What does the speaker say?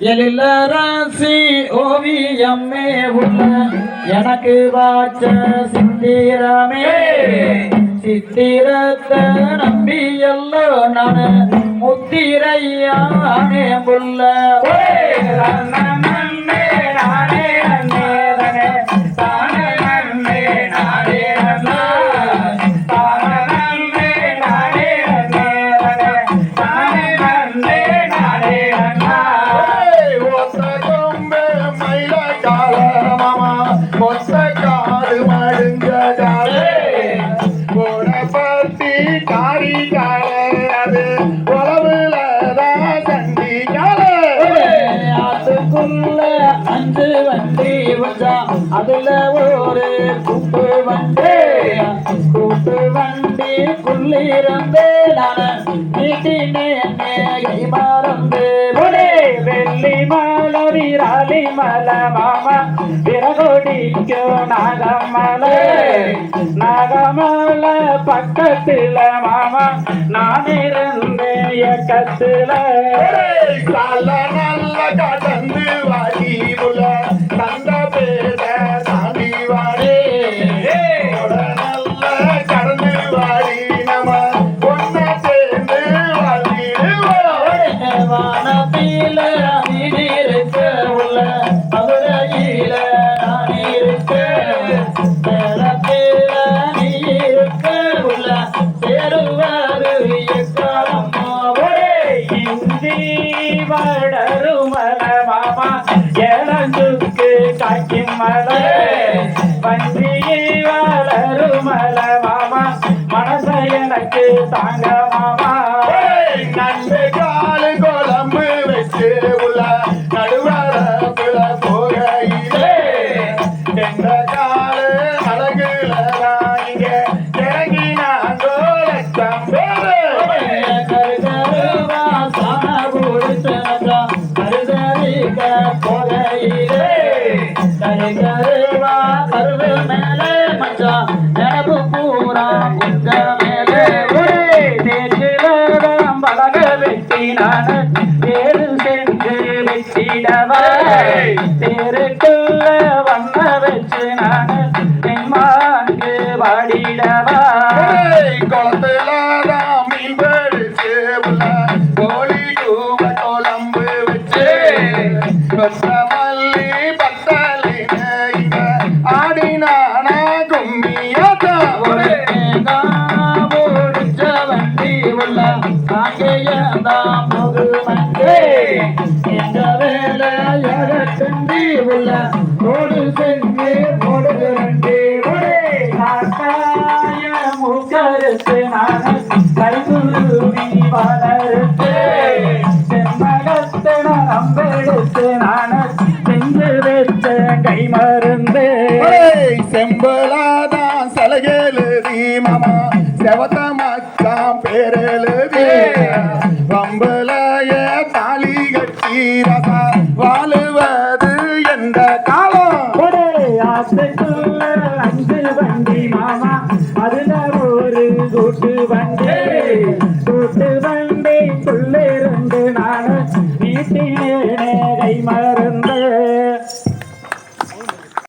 எழில ராசி ஓவியம்மே உள்ள எனக்கு வாச்ச சித்திரமே. சித்திரத்தை நம்பி எல்லோ நான். முத்திரையானே புள்ள அண்ணே மாமா ஒத்த காது மழுங்க காலே பத்தி அது. உறவுல தான் சண்டி அதுக்குள்ள அஞ்சு வண்டி வச்சா அதுல ஒரு குப்பு வண்டி குப்பு வண்டி குள்ளிருந்தே நான் நீட்டினே மாற மல மாமா விரகொடிக்கோ நாகமல. நாகமல பக்கத்துல மாமா நான் இருந்தேன் இயக்கத்துல நல்ல கடந்து. காக்கி மல பன்றி மாமா மனச எனக்கு தாங்க மாமா நண்டு காலு குழம்பு வச்சு உள்ள நடுவர போகையிலே என்ற கால தேச்சிலம் பழக வெட்டி நான் தேரு சென்று வெட்டிடவா? தேருக்குள்ள வண்ண வச்சு நான் தென்மாங்கு வண்டி எங்க வேலை எழக்கண்டி உள்ள ஓடு செஞ்சு ஓடுது வண்டி காக்காய மூக்கருத்து நான். கைகுருவி வளர்த்து செம்மகத்தின நம்பெடுத்து நான். செஞ்சு வச்ச கை மருந்து. செம்பலாதான் சலகேலுதி மாமா. செவத்த மச்சான் பேரெழுதி வீரமா வாழுவது எந்த காலம். ஒரே ஆசைக்குள்ள அஞ்சு வண்டி மாமா அதுல ஒரு கூட்டு வண்டி. கூட்டு வண்டி புள்ளே ரெண்டு நானும் வீட்டிலே கை மரம்